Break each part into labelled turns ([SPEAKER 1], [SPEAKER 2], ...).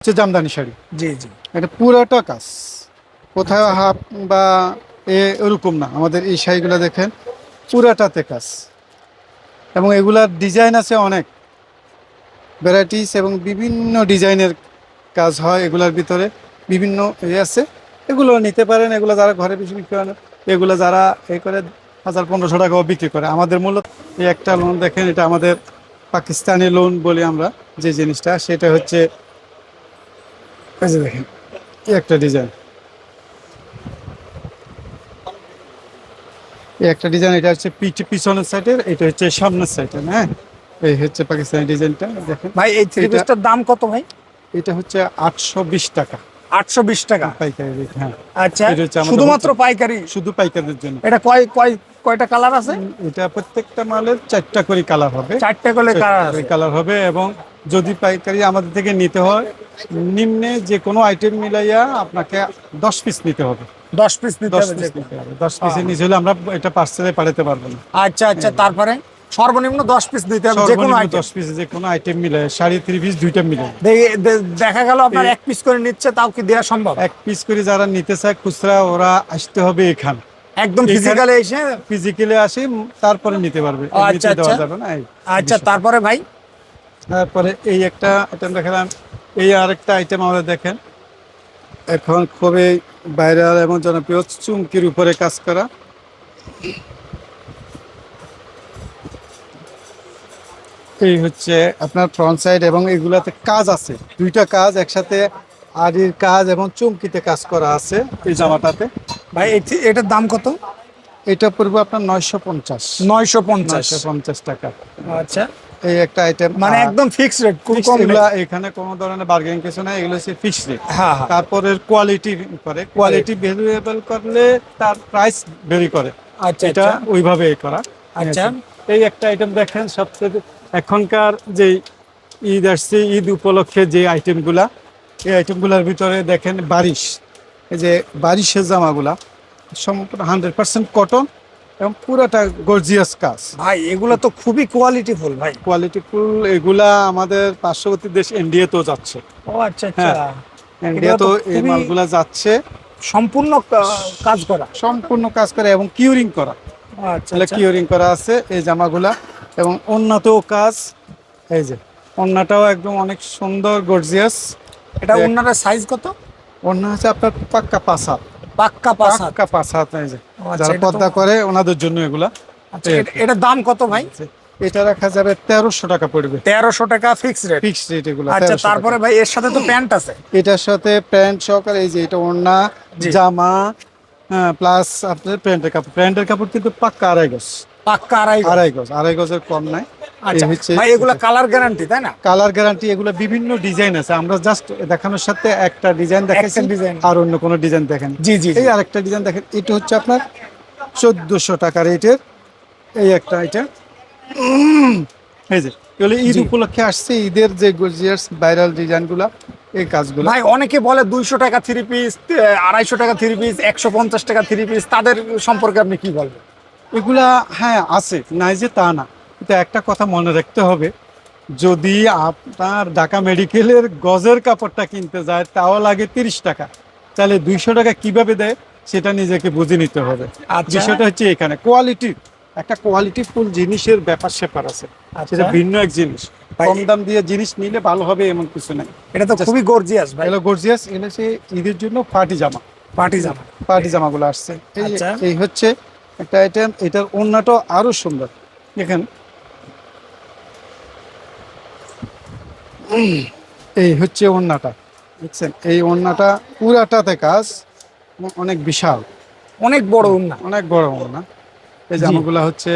[SPEAKER 1] হচ্ছে জামদানি শাড়ি।
[SPEAKER 2] জি জি।
[SPEAKER 1] এটা পুরোটা কাজ। কোথাও হাফ বা এ ওরকম না। আমাদের এই শাড়িগুলো দেখেন পুরাটাতে কাজ। এবং এগুলার ডিজাইন আছে অনেক। ভ্যারাইটিস এবং বিভিন্ন ডিজাইনের কাজ হয় এগুলার ভিতরে। বিভিন্ন এ আছে। এগুলো নিতে পারেন এগুলো যারা ঘরে বেশি বিক্রি করেন এগুলো যারা এ করে হাজার পনেরোশো টাকাও বিক্রি করে। আমাদের মূলত এই একটা লোন দেখেন এটা আমাদের পাকিস্তানি লোন বলি আমরা যে জিনিসটা সেটা হচ্ছে এই যে দেখেন এই একটা ডিজাইন। এই একটা ডিজাইন এটা হচ্ছে পিছনের সাইডের এটা হচ্ছে সামনের সাইডের হ্যাঁ? এই হচ্ছে পাকিস্তানি ডিজাইনটা দেখেন।
[SPEAKER 2] ভাই এই থ্রি পিসটার দাম কত ভাই?
[SPEAKER 1] এটা হচ্ছে আটশো বিশ টাকা।
[SPEAKER 2] আটশো বিশ টাকা?
[SPEAKER 1] পাইকারি রেট হ্যাঁ।
[SPEAKER 2] আচ্ছা শুধুমাত্র পাইকারি?
[SPEAKER 1] শুধু পাইকারদের জন্য।
[SPEAKER 2] এটা কয় কয় কয়টা কালার আছে?
[SPEAKER 1] এটা প্রত্যেকটা মালের চারটা করে কালার হবে।
[SPEAKER 2] চারটা করে কালার
[SPEAKER 1] কালার হবে এবং যদি পাইকারি আমাদের থেকে নিতে হয় নিম্নে যে কোনো আইটেম মিলাইয়া আপনাকে দশ পিস নিতে হবে।
[SPEAKER 2] দশ পিস নিতে হবে
[SPEAKER 1] পিস দশ পিসের নিচে হলে আমরা এটা পার্সেলে পাঠাতে পারব না।
[SPEAKER 2] আচ্ছা আচ্ছা তারপরে সর্বনিম্ন দশ পিস দিতে হবে যে কোনো আইটেম
[SPEAKER 1] দশ পিস যে কোনো আইটেম মিলে শাড়ি থ্রি পিস দুইটা মিলে
[SPEAKER 2] দেখা গেল আপনার এক পিস করে নিচ্ছে তাও কি দেওয়া সম্ভব?
[SPEAKER 1] এক পিস করে যারা নিতে চায় খুচরা ওরা আসতে হবে এখানে।
[SPEAKER 2] একদম ফিজিক্যালি এসে?
[SPEAKER 1] ফিজিক্যালি আসি তারপরে নিতে পারবে।
[SPEAKER 2] আচ্ছা, আচ্ছা। আচ্ছা। তারপরে ভাই?
[SPEAKER 1] তারপরে এই একটা আইটেম দেখালাম। এই আরেকটা আইটেম আমরা দেখেন। এখন খুবই ভাইরাল এবং জনপ্রিয় চুমকির উপরে কাজ করা। এই হচ্ছে আপনার ফ্রন্ট সাইড এবং এগুলাতে কাজ আছে। দুইটা কাজ একসাথে আড়ির কাজ এবং চুমকিতে কাজ করা আছে এই জামাটাতে।
[SPEAKER 2] ভাই এটার দাম কত?
[SPEAKER 1] এটা পড়বে আপনার নয়শো পঞ্চাশ।
[SPEAKER 2] নয়শো পঞ্চাশ।
[SPEAKER 1] নয়শো পঞ্চাশ টাকা।
[SPEAKER 2] আচ্ছা।
[SPEAKER 1] এই একটা আইটেম
[SPEAKER 2] মানে একদম ফিক্সড রেট খুব কম
[SPEAKER 1] এখানে কোনো ধরনের বার্গেনিং কিছু নাই এগুলো হচ্ছে ফিক্সড রেট
[SPEAKER 2] হ্যাঁ হ্যাঁ।
[SPEAKER 1] তারপরের কোয়ালিটি করে কোয়ালিটি ভ্যালুয়েবল করলে তার প্রাইস ভেরি করে।
[SPEAKER 2] আচ্ছা
[SPEAKER 1] এটা
[SPEAKER 2] আচ্ছা।
[SPEAKER 1] ওইভাবে করা।
[SPEAKER 2] আচ্ছা।
[SPEAKER 1] এই একটা আইটেম দেখেন সবচেয়ে এখনকার যে ঈদ আসছে ঈদ উপলক্ষে যে আইটেমগুলা এই আইটেমগুলোর ভিতরে দেখেন বারিশ। এই যে বারিশের জামাগুলা সম্পূর্ণ হান্ড্রেড পার্সেন্ট কটন এবং পুরাটা গর্জিয়াস কাজ।
[SPEAKER 2] ভাই এগুলো তো খুবই কোয়ালিটিফুল ভাই।
[SPEAKER 1] কোয়ালিটি ফুল এগুলা আমাদের পার্শ্ববর্তী দেশ ইন্ডিয়াতেও যাচ্ছে।
[SPEAKER 2] ও আচ্ছা আচ্ছা।
[SPEAKER 1] ইন্ডিয়া তো এই মালগুলা যাচ্ছে।
[SPEAKER 2] সম্পূর্ণ কাজ করা।
[SPEAKER 1] সম্পূর্ণ কাজ করে এবং কিউরিং করা।
[SPEAKER 2] আচ্ছা আচ্ছা।
[SPEAKER 1] কিউরিং করা আছে এই জামাগুলা। এবং অন্যতেও কাজ এই যে অন্যটাও একদম অনেক সুন্দর গর্জিয়াস
[SPEAKER 2] এটা ওনার সাইজ কত?
[SPEAKER 1] অন্য হচ্ছে আপনার পাক্কা পাসা
[SPEAKER 2] পাক্কা পাঁচ হাত।
[SPEAKER 1] পাক্কা এই যে।
[SPEAKER 2] আচ্ছা,
[SPEAKER 1] যারা পর্দা করে ওনাদের জন্য এগুলা।
[SPEAKER 2] আচ্ছা এটা- এটার দাম কত ভাই?
[SPEAKER 1] এটা রাখা যাবে তেরোশো টাকা পড়বে।
[SPEAKER 2] তেরোশো টাকা ফিক্স রেট
[SPEAKER 1] ফিক্সড রেট এগুলো
[SPEAKER 2] আচ্ছা তারপরে ভাই এর সাথে তো প্যান্ট আছে।
[SPEAKER 1] এটার সাথে প্যান্ট সহকারে এই যে এটা ওড়না জামা হ্যাঁ প্লাস আপনার প্যান্টের কাপড়। প্যান্টের কাপড় কিন্তু পাক্কা আড়াই গজ।
[SPEAKER 2] পাক্কা আড়াই।
[SPEAKER 1] আড়াই গজ আড়াই গজের কম নাই।
[SPEAKER 2] আচ্ছা ভাই এগুলা কালার গ্যারান্টি তাই না?
[SPEAKER 1] কালার গ্যারান্টি এগুলো বিভিন্ন ডিজাইন আছে। আমরা জাস্ট দেখানোর সাথে একটা ডিজাইন দেখাচ্ছি। আর অন্য কোনো ডিজাইন দেখেন।
[SPEAKER 2] জি জি
[SPEAKER 1] এই আরেকটা ডিজাইন দেখেন এটা হচ্ছে আপনার চোদ্দশো টাকা রেটের এই একটা এটা এই যে এগুলো ঈদ উপলক্ষে আসছে ঈদের যে গর্জিয়াস ভাইরাল ডিজাইনগুলো এই কাজগুলো।
[SPEAKER 2] ভাই অনেকে বলে দুইশো টাকা থ্রি পিস আড়াইশো টাকা থ্রি পিস একশো পঞ্চাশ টাকা থ্রি পিস তাদের সম্পর্কে আপনি কি বলবেন?
[SPEAKER 1] এগুলা হ্যাঁ আছে নাই যে তা না। কিন্তু একটা কথা মনে রাখতে হবে যদি আপনার ঢাকা মেডিকেলের গজের কাপড়টা কিনতে যায় তাও লাগে তিরিশ টাকা। তাহলে দুইশো টাকা কীভাবে দেয় সেটা নিজেকে বুঝে নিতে হবে।
[SPEAKER 2] আর
[SPEAKER 1] বিষয়টা হচ্ছে এখানে কোয়ালিটি একটা কোয়ালিটি ফুল জিনিসের ব্যাপার স্যাপার আছে।
[SPEAKER 2] আচ্ছা।
[SPEAKER 1] সেটা ভিন্ন এক জিনিস। কম দাম দিয়ে জিনিস নিলে ভালো হবে এমন কিছু নাই।
[SPEAKER 2] এটা তো খুবই গর্জিয়াস ভাই।
[SPEAKER 1] গর্জিয়াস এগুলো হচ্ছে ঈদের জন্য পার্টি জামা।
[SPEAKER 2] পার্টি জামা।
[SPEAKER 1] পার্টি জামাগুলো আসছে। এই
[SPEAKER 2] আচ্ছা।
[SPEAKER 1] এই হচ্ছে একটা আইটেম এটার ওড়নাটাও আরও সুন্দর। দেখেন এই হচ্ছে ওড়নাটা বুঝছেন? এই ওড়নাটা পুরাটাতে কাজ অনেক বিশাল।
[SPEAKER 2] অনেক বড় উন্না
[SPEAKER 1] অনেক বড় ওড়না। এই। জামাগুলো হচ্ছে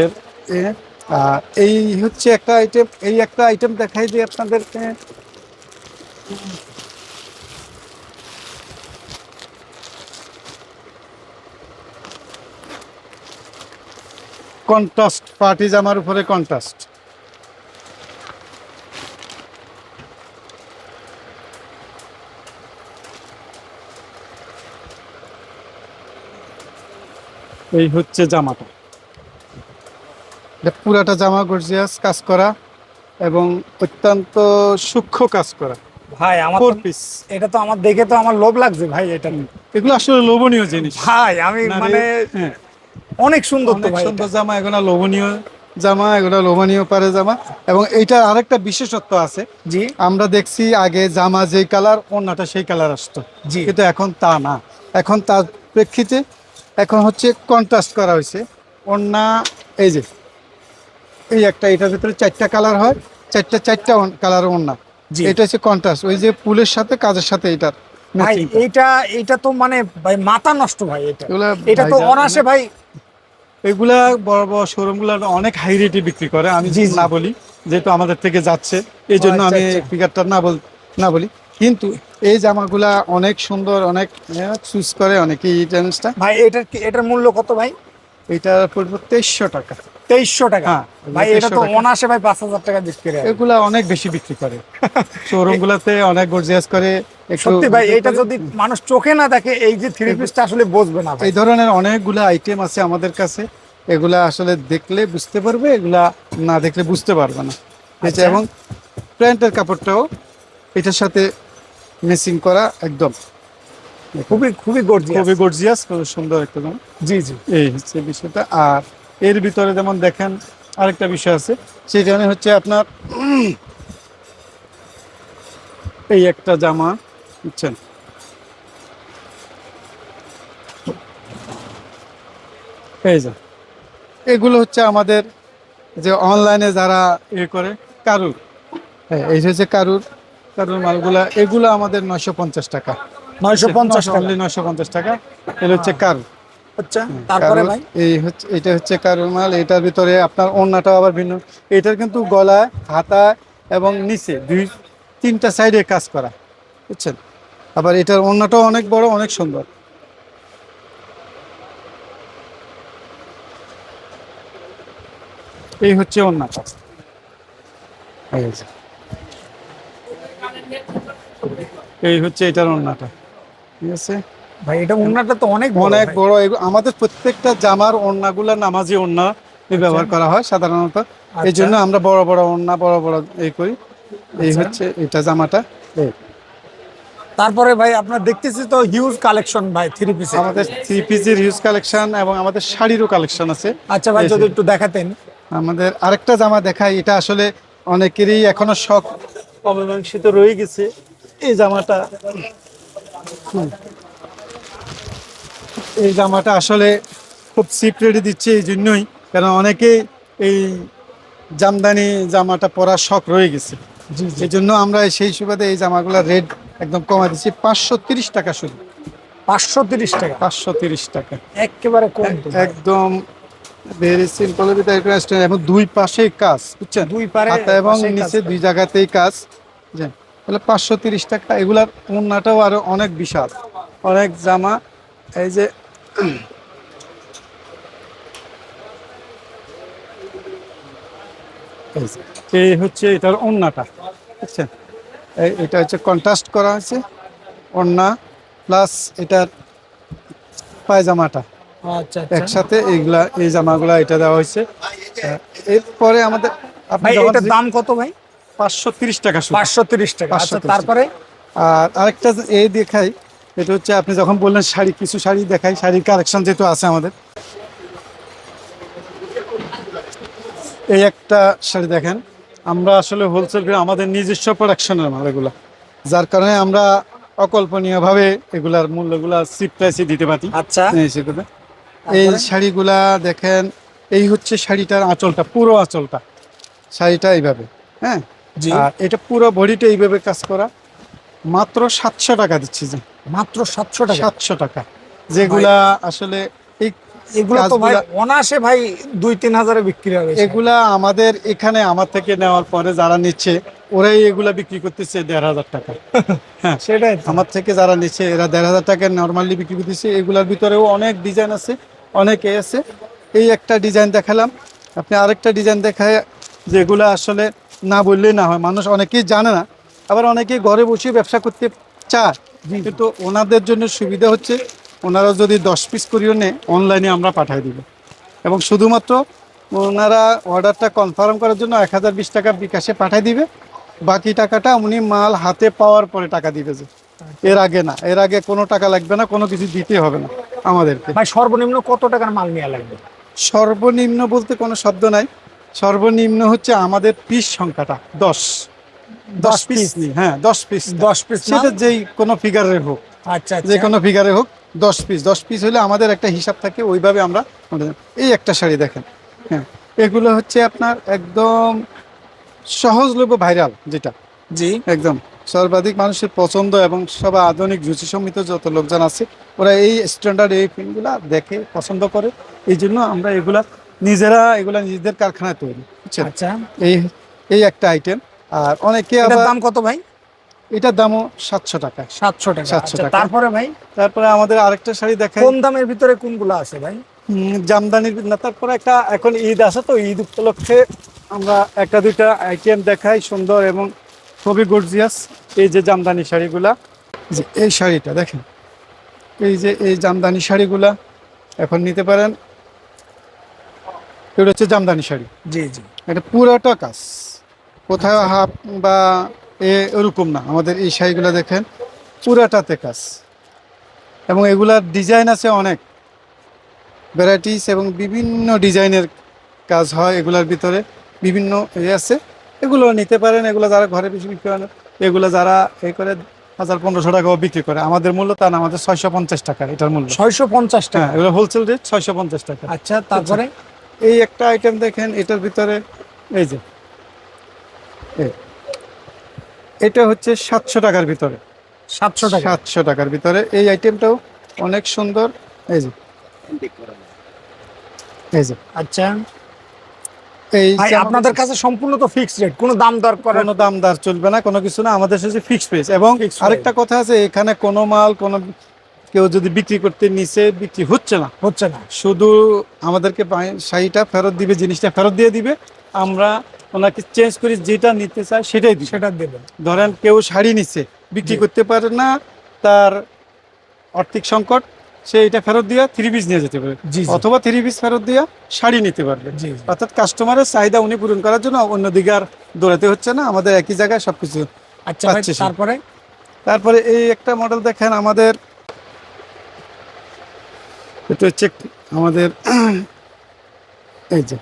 [SPEAKER 1] এর এই হচ্ছে একটা আইটেম এই একটা আইটেম দেখাই দিই আপনাদেরকে। কন্ট্রাস্ট পার্টি জামার উপরে কন্ট্রাস্ট। এই হচ্ছে জামাটা। পুরাটা জামা গর্জিয়াস কাজ করা এবং অত্যন্ত সূক্ষ্ম কাজ করা।
[SPEAKER 2] ভাই আমার
[SPEAKER 1] পিস
[SPEAKER 2] এটা তো আমার দেখে তো আমার লোভ লাগছে ভাই এটা।
[SPEAKER 1] এগুলো আসলে লোভনীয় জিনিস।
[SPEAKER 2] ভাই আমি মানে
[SPEAKER 1] হ্যাঁ,
[SPEAKER 2] অনেক সুন্দর তো ভাই
[SPEAKER 1] সুন্দর জামা এগুলো লোভনীয় জামা এগুলো লোভনীয় পারে জামা। এবং এইটা আরেকটা বিশেষত্ব আছে।
[SPEAKER 2] জি।
[SPEAKER 1] আমরা দেখছি আগে জামা যেই কালার অন্যটা সেই কালার আসতো।
[SPEAKER 2] জি।
[SPEAKER 1] কিন্তু এখন তা না। এখন তার প্রেক্ষিতে এখন হচ্ছে কন্ট্রাস্ট করা হয়েছে। অন্যা এই যে এই একটা এটার ভিতরে চারটা কালার হয় চারটা চারটা কালার অন্যা এটা হচ্ছে কন্ট্রাস্ট ওই যে ফুলের সাথে কাজের সাথে এটার
[SPEAKER 2] ভাই
[SPEAKER 1] matching টা।
[SPEAKER 2] এইটা এইটা তো মানে ভাই মাথা নষ্ট ভাই এটা। এটা তো অনাসে ভাই।
[SPEAKER 1] এগুলা বড় বড় শোরুমগুলো অনেক হাই রেটে বিক্রি করে। আমি না বলি যেহেতু আমাদের থেকে যাচ্ছে এই জন্য
[SPEAKER 2] আচ্ছা,
[SPEAKER 1] আমি
[SPEAKER 2] আচ্ছা।
[SPEAKER 1] ফিগারটা না বল না বলি। কিন্তু এই জামাগুলা অনেক সুন্দর অনেক চুজ করে অনেকেই এই জিনিসটা
[SPEAKER 2] ভাই এটার এটার মূল্য কত ভাই?
[SPEAKER 1] এটা পড়বে তেইশশো টাকা।
[SPEAKER 2] তেইশশো টাকা?
[SPEAKER 1] হ্যাঁ,
[SPEAKER 2] ভাই এটা তো অনাসে ভাই পাঁচ হাজার টাকা বিক্রি হয়
[SPEAKER 1] এগুলা অনেক বেশি বিক্রি করে। শোরুম গুলাতে অনেক গর্জিয়াস করে।
[SPEAKER 2] সত্যি ভাই এটা যদি মানুষ চোখে না দেখে এই যে থ্রি পিসটা আসলে বুঝবে না
[SPEAKER 1] এই ধরনের অনেকগুলো আইটেম আছে আমাদের কাছে। এগুলা আসলে দেখলে বুঝতে পারবে এগুলা না দেখলে বুঝতে পারবে না। যে
[SPEAKER 2] আচ্ছা।
[SPEAKER 1] এবং প্যান্টের কাপড়টাও এটার সাথে মেসিং করা একদম।
[SPEAKER 2] খুবই খুবই গর্জিয়াস
[SPEAKER 1] খুবই গর্জিয়াস খুব সুন্দর একটা।
[SPEAKER 2] জি জি।
[SPEAKER 1] এই হচ্ছে বিষয়টা। আর এর ভিতরে যেমন দেখেন আরেকটা বিষয় আছে সেটা হচ্ছে আপনার এই একটা জামা বুঝছেন? এই যে এগুলো হচ্ছে আমাদের যে অনলাইনে যারা ইয়ে করে কারুর। হ্যাঁ এই হচ্ছে কারুর। কারুর মালগুলা এগুলো আমাদের নয়শো পঞ্চাশ টাকা।
[SPEAKER 2] নয়শো পঞ্চাশ
[SPEAKER 1] অনলি নয়শো পঞ্চাশ টাকা। এগুলো হচ্ছে কারুর
[SPEAKER 2] আচ্ছা তারপরে ভাই?
[SPEAKER 1] এই হচ্ছে এটা হচ্ছে কারুর মাল। এটার ভিতরে আপনার ওড়নাটাও আবার ভিন্ন। এটার কিন্তু গলায় হাতা এবং নিচে দুই তিনটা সাইডে কাজ করা। বুঝছেন? আবার এটার ওড়নাটাও অনেক বড় অনেক সুন্দর। এই হচ্ছে ওড়নাটা এই যে। এই হচ্ছে এটার ওড়নাটা। ঠিক আছে?
[SPEAKER 2] ভাই এটা উন্নাটা তো অনেক
[SPEAKER 1] অনেক বড়। আমাদের প্রত্যেকটা জামার ওড়নাগুলা নামাজি ওড়না ব্যবহার করা হয় সাধারণত। এই জন্য আমরা বড় বড় ওড়না বড় বড় এই করি। এই
[SPEAKER 2] আচ্ছা।
[SPEAKER 1] হচ্ছে এটা জামাটা।
[SPEAKER 2] তারপরে ভাই আপনার দেখতেছি তো হিউজ কালেকশন ভাই থ্রি পিসে
[SPEAKER 1] আমাদের থ্রি পিসের হিউজ কালেকশন এবং আমাদের শাড়িরও কালেকশন আছে।
[SPEAKER 2] আচ্ছা ভাই যদি একটু দেখাতেন।
[SPEAKER 1] আমাদের আরেকটা জামা দেখাই এটা আসলে অনেকেরই এখনও শখ। অমীমাংসিত রয়ে গেছে। এই জামাটা। এই জামাটা আসলে খুব চিপ রেটে দিচ্ছে এই জন্যই কারণ অনেকেই এই জামদানি জামাটা পরার শখ রয়ে গেছে। এই জন্য আমরা সেই সুবাদে এই জামাগুলোর রেট একদম কমা দিচ্ছি পাঁচশো তিরিশ টাকা শুধু।
[SPEAKER 2] পাঁচশো তিরিশ টাকা?
[SPEAKER 1] পাঁচশো তিরিশ টাকা।
[SPEAKER 2] একেবারে কম
[SPEAKER 1] একদম ভেরি সিম্পল এবং দুই পাশেই কাজ বুঝছেন
[SPEAKER 2] দুই পারে
[SPEAKER 1] এবং নিচে দুই জায়গাতেই কাজ। তাহলে পাঁচশো তিরিশ টাকা। এগুলার ওন্নাটাও আরও অনেক বিশাল। অনেক জামা। এই যে এই হচ্ছে এটার ওন্নাটা বুঝছেন? এই- এটা হচ্ছে কন্ট্রাস্ট করা হয়েছে। ওন্না প্লাস এটার পায়জামাটা।
[SPEAKER 2] আচ্ছা আচ্ছা।
[SPEAKER 1] একসাথে এইগুলা এই জামাগুলা এটা দেওয়া হয়েছে। এরপরে আমাদের আপনি
[SPEAKER 2] এটার দাম কত ভাই?
[SPEAKER 1] পাঁচশো তিরিশ টাকা।
[SPEAKER 2] পাঁচশো তিরিশ টাকা। আচ্ছা তারপরে?
[SPEAKER 1] আর আরেকটা এই দেখাই এটা হচ্ছে আপনি যখন বললেন শাড়ি কিছু শাড়ি দেখাই শাড়ির কালেকশন যেহেতু আছে আমাদের। এই একটা শাড়ি দেখেন আমরা আসলে হোলসেল আমাদের নিজস্ব প্রোডাকশনের মাল এগুলা। যার কারণে আমরা অকল্পনীয়ভাবে এগুলার মূল্যগুলা চিপ প্রাইসে দিতে পারি।
[SPEAKER 2] আচ্ছা।
[SPEAKER 1] এই শাড়িগুলা দেখেন এই হচ্ছে শাড়িটার আঁচলটা পুরো আঁচলটা। শাড়িটা এইভাবে হ্যাঁ? আর এটা পুরো বডিটা এইভাবে কাজ করা। মাত্র সাতশো টাকা দিচ্ছি যে
[SPEAKER 2] মাত্র সাতশো টাকা?
[SPEAKER 1] সাতশো টাকা। যেগুলা আসলে
[SPEAKER 2] এগুলো তো ভাই অনায়াসে ভাই দুই তিন হাজারে বিক্রি হবে
[SPEAKER 1] এগুলা আমাদের এখানে আমার থেকে নেওয়ার পরে যারা নিচ্ছে ওরাই এগুলা বিক্রি করতেছে দেড় হাজার টাকা। হ্যাঁ
[SPEAKER 2] সেটাই
[SPEAKER 1] আমার থেকে যারা নিচ্ছে এরা দেড় হাজার টাকা নর্মালি বিক্রি করতেছে। এগুলার ভিতরেও অনেক ডিজাইন আছে অনেক এ আছে। এই একটা ডিজাইন দেখালাম। আপনি আরেকটা ডিজাইন দেখায় যেগুলো আসলে না বললেই না হয়। মানুষ অনেকেই জানে না আবার অনেকেই ঘরে বসে ব্যবসা করতে চায়। কিন্তু ওনাদের জন্য সুবিধা হচ্ছে ওনারা যদি দশ পিস করিও নেয় অনলাইনে আমরা পাঠিয়ে দিব। এবং শুধুমাত্র ওনারা অর্ডারটা কনফার্ম করার জন্য এক হাজার বিশ টাকা বিকাশে পাঠিয়ে দিবে। বাকি টাকাটা উনি মাল হাতে পাওয়ার পরে টাকা দিবে যে। এর আগে না এর আগে কোনো টাকা লাগবে না কোনো কিছু দিতে হবে না আমাদেরকে।
[SPEAKER 2] সর্বনিম্ন কত টাকার মাল নেওয়া লাগবে?
[SPEAKER 1] সর্বনিম্ন বলতে কোনো শব্দ নাই। সর্বনিম্ন হচ্ছে আমাদের পিস সংখ্যাটা দশ। দশ পিস? নি হ্যাঁ দশ পিস।
[SPEAKER 2] দশ পিস
[SPEAKER 1] সেটা যেই কোনো ফিগারে হোক
[SPEAKER 2] আচ্ছা
[SPEAKER 1] যে
[SPEAKER 2] আচ্ছা
[SPEAKER 1] কোনো ফিগারে হোক দশ পিস। দশ পিস হলে আমাদের একটা হিসাব থাকে ওইভাবে আমরা এই একটা শাড়ি দেখেন হ্যাঁ। এগুলো হচ্ছে আপনার একদম সহজলভ্য ভাইরাল যেটা।
[SPEAKER 2] জি।
[SPEAKER 1] একদম। সর্বাধিক মানুষের পছন্দ এবং সব আধুনিক রুচি সম্মিত যত লোকজন আছে ওরা এই স্ট্যান্ডার্ড এই ফিল্মগুলা দেখে পছন্দ করে। এই জন্য আমরা এগুলা নিজেরা এগুলা নিজেদের কারখানায় তৈরি বুঝছেন?
[SPEAKER 2] আচ্ছা।
[SPEAKER 1] এই এই একটা আইটেম আর অনেকে আবার
[SPEAKER 2] দাম কত ভাই?
[SPEAKER 1] এটার দামও সাতশো টাকা।
[SPEAKER 2] সাতশো টাকা।
[SPEAKER 1] 700
[SPEAKER 2] আচ্ছা,
[SPEAKER 1] টাকা।
[SPEAKER 2] তারপরে ভাই?
[SPEAKER 1] তারপরে আমাদের আরেকটা শাড়ি দেখাই।
[SPEAKER 2] কম দামের ভিতরে কোনগুলো আছে ভাই?
[SPEAKER 1] জামদানির না তারপরে একটা এখন ঈদ আছে তো ঈদ উপলক্ষে আমরা একটা দুইটা আইটেম দেখাই সুন্দর এবং খুবই গর্জিয়াস এই যে জামদানি শাড়িগুলা। যে এই শাড়িটা দেখেন। এই যে এই জামদানি শাড়িগুলা এখন নিতে পারেন। এটা হচ্ছে জামদানি শাড়ি।
[SPEAKER 2] জি জি।
[SPEAKER 1] এটা পুরোটা কাজ। কোথাও হাফ বা এ ওরকম না। আমাদের এই শাড়িগুলো দেখেন পুরাটাতে কাজ। এবং এগুলার ডিজাইন আছে অনেক। ভ্যারাইটিস এবং বিভিন্ন ডিজাইনের কাজ হয় এগুলার ভিতরে। বিভিন্ন এ আছে। এগুলো নিতে পারেন এগুলো যারা ঘরে বেশি বিক্রি করেন এগুলো যারা এ করে হাজার পনেরোশো টাকাও বিক্রি করে। আমাদের মূল্য তা না আমাদের ছয়শো পঞ্চাশ টাকা এটার মূল্য।
[SPEAKER 2] ছয়শো পঞ্চাশ টাকা।
[SPEAKER 1] হ্যাঁ এগুলো হোলসেল রেট ছয়শো পঞ্চাশ টাকা।
[SPEAKER 2] আচ্ছা তারপরে?
[SPEAKER 1] এই একটা আইটেম দেখেন এটার ভিতরে এই যে এটা হচ্ছে সাতশো টাকার ভিতরে।
[SPEAKER 2] সাতশো টাকা।
[SPEAKER 1] সাতশো টাকার ভিতরে। এই আইটেমটাও অনেক সুন্দর। এই যে এই যে
[SPEAKER 2] আচ্ছা।
[SPEAKER 1] এই
[SPEAKER 2] আপনাদের কাছে সম্পূর্ণ তো ফিক্সড রেট কোনো দাম দর
[SPEAKER 1] কোনো দাম দার চলবে না কোনো কিছু না। আমাদের সাথে ফিক্স প্রাইস এবং। আরেকটা কথা আছে এখানে কোনো মাল কোনো কেউ যদি বিক্রি করতে নিচে বিক্রি হচ্ছে না
[SPEAKER 2] হচ্ছে না।
[SPEAKER 1] শুধু আমাদেরকে শাড়িটা ফেরত দিবে জিনিসটা ফেরত দিয়ে দিবে আমরা ওনাকে চেঞ্জ করি যেটা নিতে চাই সেটাই দিই
[SPEAKER 2] সেটা দেবেন
[SPEAKER 1] ধরেন কেউ শাড়ি নিচ্ছে বিক্রি করতে পারে না তার আর্থিক সংকট সে এটা ফেরত দিয়ে থ্রি পিস নিয়ে যেতে পারে
[SPEAKER 2] জি জি।
[SPEAKER 1] অথবা থ্রি পিস ফেরত দিয়ে শাড়ি নিতে পারবে। অর্থাৎ কাস্টমারের চাহিদা উনি পূরণ করার জন্য অন্যদিকে আর দৌড়াতে হচ্ছে না আমাদের একই জায়গায় সবকিছু
[SPEAKER 2] আচ্ছা। তারপরে?
[SPEAKER 1] তারপরে এই একটা মডেল দেখেন আমাদের এটা হচ্ছে আমাদের এই যে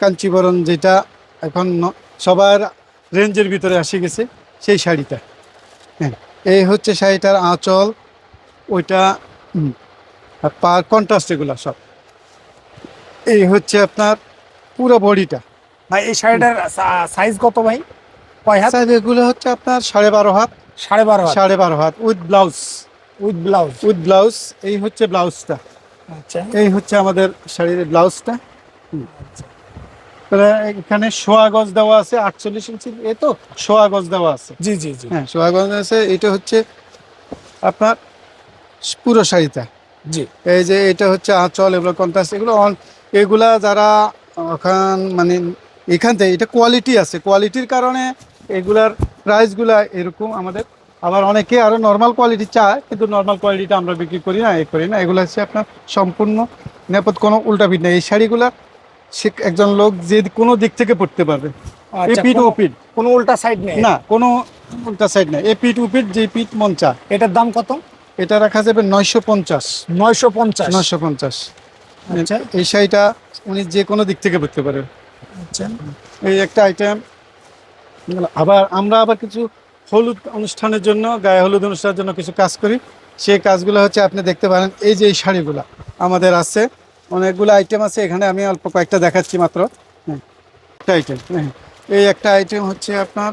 [SPEAKER 1] কাঞ্চিবরণ যেটা এখন সবার রেঞ্জের ভিতরে আসে গেছে সেই শাড়িটা। হ্যাঁ এই হচ্ছে শাড়িটার আঁচল ওইটা পার কন্ট্রাস্ট এগুলো সব। এই হচ্ছে আপনার পুরো বডিটা।
[SPEAKER 2] ভাই এই শাড়িটার সাইজ কত ভাই? কয় হাত?
[SPEAKER 1] সাইজ এগুলো হচ্ছে আপনার সাড়ে বারো হাত।
[SPEAKER 2] সাড়ে বারো হাত।
[SPEAKER 1] সাড়ে বারো হাত with blouse
[SPEAKER 2] with blouse
[SPEAKER 1] with blouse এই হচ্ছে ব্লাউজটা
[SPEAKER 2] আচ্ছা।
[SPEAKER 1] এই হচ্ছে আমাদের শাড়ির ব্লাউজটা। এখানে সোয়া গজ দেওয়া আছে আটচল্লিশ ইঞ্চি। এ তো সোয়া গজ দেওয়া আছে।
[SPEAKER 2] জি জি জি।
[SPEAKER 1] হ্যাঁ সোয়া গজ আছে। এটা হচ্ছে আপনার পুরো শাড়িটা।
[SPEAKER 2] জি।
[SPEAKER 1] এই যে এটা হচ্ছে আঁচল এগুলো কন্ট্রাস্ট এগুলো এগুলা যারা ওখান মানে এখান থেকে এটা কোয়ালিটি আছে। কোয়ালিটির কারণে এগুলার প্রাইসগুলা এরকম আমাদের আবার অনেকে আরও নর্মাল কোয়ালিটি চায় কিন্তু নর্মাল কোয়ালিটিটা আমরা বিক্রি করি না এ করি না। এগুলো হচ্ছে আপনার সম্পূর্ণ নিরাপদ কোনো উল্টা উল্টাপিট নেই। এই শাড়িগুলা সে একজন লোক যে কোনো দিক থেকে পড়তে পারবে।
[SPEAKER 2] আচ্ছা
[SPEAKER 1] এপিট
[SPEAKER 2] কোনো-
[SPEAKER 1] ওপিট
[SPEAKER 2] কোনো উল্টা সাইড নেই?
[SPEAKER 1] না কোনো উল্টা সাইড না এপিট উপিট যে পিট মন চায়।
[SPEAKER 2] এটার দাম কত?
[SPEAKER 1] এটা রাখা যাবে নয়শো পঞ্চাশ।
[SPEAKER 2] নয়শো পঞ্চাশ?
[SPEAKER 1] নয়শো পঞ্চাশ।
[SPEAKER 2] আচ্ছা।
[SPEAKER 1] এই শাড়িটা উনি যে কোনো দিক থেকে পড়তে পারে
[SPEAKER 2] আচ্ছা।
[SPEAKER 1] এই একটা আইটেম আবার আমরা আবার কিছু হলুদ অনুষ্ঠানের জন্য, গায়ে হলুদ অনুষ্ঠানের জন্য কিছু কাজ করি। সেই কাজগুলো হচ্ছে আপনি দেখতে পারেন, এই যে এই শাড়িগুলো আমাদের আছে। অনেকগুলো আইটেম আছে, এখানে আমি অল্প কয়েকটা দেখাচ্ছি মাত্র। হ্যাঁ একটা আইটেম হ্যাঁ। এই একটা আইটেম হচ্ছে আপনার,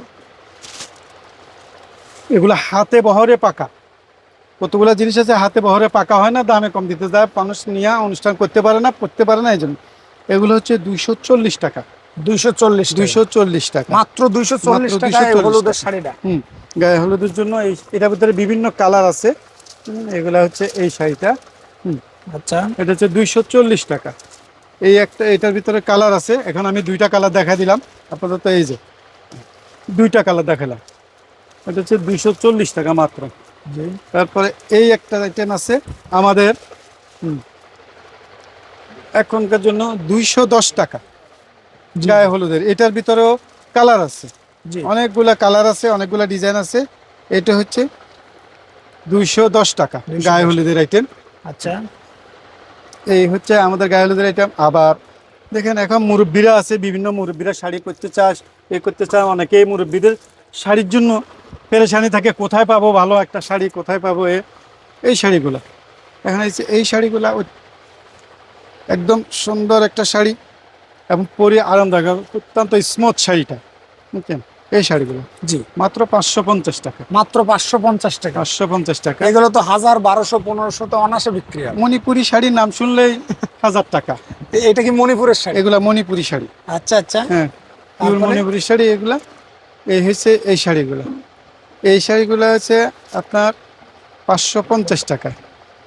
[SPEAKER 1] এগুলো হাতে বহরে পাকা। কতগুলো জিনিস আছে, হাতে বহরে পাকা হয় না, দামে কম দিতে যায় মানুষ নিয়ে অনুষ্ঠান করতে পারে না, পড়তে পারে না এই জন্য এগুলো হচ্ছে দুইশো চল্লিশ টাকা।
[SPEAKER 2] দুইশো চল্লিশ
[SPEAKER 1] দুইশো চল্লিশ টাকা।
[SPEAKER 2] মাত্র দুইশো চল্লিশ
[SPEAKER 1] মাত্র
[SPEAKER 2] টাকা হলুদের শাড়িটা।
[SPEAKER 1] হুম। গায়ে হলুদের জন্য এই এটার ভিতরে বিভিন্ন কালার আছে। এগুলা হচ্ছে এই শাড়িটা।
[SPEAKER 2] আচ্ছা।
[SPEAKER 1] এটা হচ্ছে দুইশো চল্লিশ টাকা। এই একটা এটার ভিতরে কালার আছে। এখন আমি দুইটা কালার দেখা দিলাম। আপাতত এই যে দুইটা কালার দেখালাম। এটা হচ্ছে দুইশো চল্লিশ টাকা মাত্র। তারপরে এই একটা আইটেম আছে আমাদের হুম, এখনকার জন্য দুইশো দশ টাকা। গায়ে হলুদের। এটার ভিতরেও কালার আছে। অনেকগুলা কালার আছে অনেকগুলা ডিজাইন আছে। এটা হচ্ছে দুইশো দশ টাকা গায়ে হলুদের আইটেম
[SPEAKER 2] আচ্ছা।
[SPEAKER 1] এই হচ্ছে আমাদের গায়ে হলুদের আইটেম আবার দেখেন এখন মুরব্বীরা আছে বিভিন্ন মুরব্বীরা শাড়ি করতে চায় এ করতে চায় অনেকেই মুরব্বীদের শাড়ির জন্য পেরেশানি থাকে কোথায় পাবো ভালো একটা শাড়ি কোথায় পাবো এ? এই শাড়িগুলো। এখন এই শাড়িগুলো একদম সুন্দর একটা শাড়ি। এবং পরে আরামদায়ক অত্যন্ত স্মুথ শাড়িটা। বুঝছেন এই শাড়িগুলো।
[SPEAKER 2] জি।
[SPEAKER 1] মাত্র পাঁচশো পঞ্চাশ টাকা।
[SPEAKER 2] মাত্র পাঁচশো পঞ্চাশ টাকা।
[SPEAKER 1] পাঁচশো পঞ্চাশ টাকা।
[SPEAKER 2] এগুলো তো হাজার বারোশো পনেরোশো তো অনাসে বিক্রি হয়।
[SPEAKER 1] মণিপুরি শাড়ির নাম শুনলেই হাজার টাকা।
[SPEAKER 2] এটা কি মণিপুরের শাড়ি?
[SPEAKER 1] এগুলো মণিপুরি শাড়ি।
[SPEAKER 2] আচ্ছা আচ্ছা।
[SPEAKER 1] হ্যাঁ মণিপুরি শাড়ি এগুলা। এই হচ্ছে এই শাড়িগুলো। এই শাড়িগুলো হচ্ছে আপনার পাঁচশো পঞ্চাশ টাকা।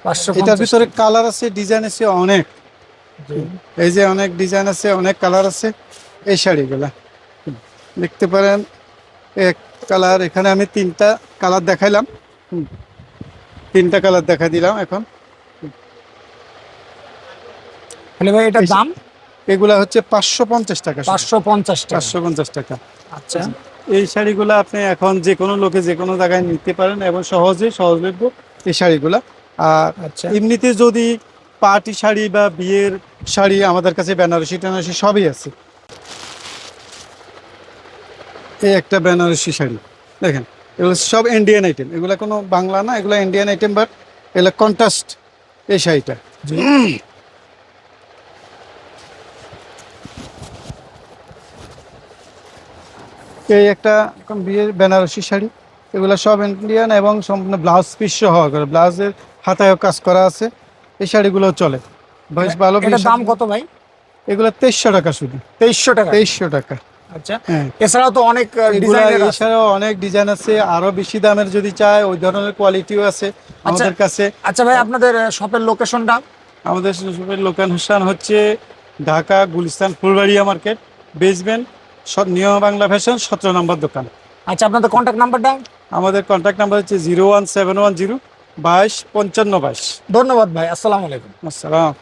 [SPEAKER 2] পাঁচশো
[SPEAKER 1] এটার ভিতরে কালার আছে ডিজাইন আছে অনেক। এই যে অনেক ডিজাইন আছে অনেক কালার আছে এই শাড়িগুলা। দেখতে পারেন এক কালার এখানে আমি তিনটা কালার দেখাইলাম। তিনটা কালার দেখা দিলাম এখন।
[SPEAKER 2] তাহলে ভাই এটার
[SPEAKER 1] এই-
[SPEAKER 2] দাম?
[SPEAKER 1] এগুলা হচ্ছে পাঁচশো পঞ্চাশ টাকা।
[SPEAKER 2] পাঁচশো পঞ্চাশ
[SPEAKER 1] পাঁচশো পঞ্চাশ টাকা।
[SPEAKER 2] আচ্ছা।
[SPEAKER 1] এই শাড়িগুলো আপনি এখন যে কোনো লোকে যে কোনো জায়গায় নিতে পারেন এবং সহজে সহজলভ্য এই শাড়িগুলো। আর
[SPEAKER 2] আচ্ছা।
[SPEAKER 1] এমনিতে যদি পার্টি শাড়ি বা বিয়ের শাড়ি আমাদের কাছে, বেনারসি, টেনারসি সবই আছে। এই একটা বেনারসি শাড়ি, দেখেন, এগুলো সব ইন্ডিয়ান আইটেম এগুলো কোনো বাংলা না, এগুলো ইন্ডিয়ান আইটেম বাট এগুলো কন্ট্রাস্ট এই শাড়িটা। এই একটা বিয়ের বেনারসি শাড়ি, এগুলো সব ইন্ডিয়ান এবং সম্পূর্ণ ব্লাউজ পিস সহ করে, ব্লাউজের হাতায়ও কাজ করা আছে। এই শাড়িগুলো চলে। বেশ ভালো
[SPEAKER 2] দাম কত ভাই?
[SPEAKER 1] এগুলো তেইশশো টাকা শুধু।
[SPEAKER 2] তেইশশো টাকা?
[SPEAKER 1] তেইশশো টাকা।
[SPEAKER 2] আচ্ছা।
[SPEAKER 1] হ্যাঁ।
[SPEAKER 2] এছাড়াও তো অনেক
[SPEAKER 1] এছাড়াও অনেক ডিজাইন আছে আরও বেশি দামের যদি চায় ওই ধরনের কোয়ালিটিও আছে আমাদের কাছে।
[SPEAKER 2] আচ্ছা ভাই আপনাদের শপের লোকেশনটা
[SPEAKER 1] আমাদের শপের লোকেশন হচ্ছে Dhaka Gulistan Fulbaria market basement new Bangla fashion সতেরো নম্বর দোকান।
[SPEAKER 2] আচ্ছা আপনাদের কন্ট্যাক্ট নাম্বারটা
[SPEAKER 1] আমাদের কন্ট্যাক্ট নাম্বার হচ্ছে zero one seven one zero বাইশ পঞ্চান্ন বাইশ।
[SPEAKER 2] ধন্যবাদ ভাই আসসালামু আলাইকুম।
[SPEAKER 1] আসসালাম।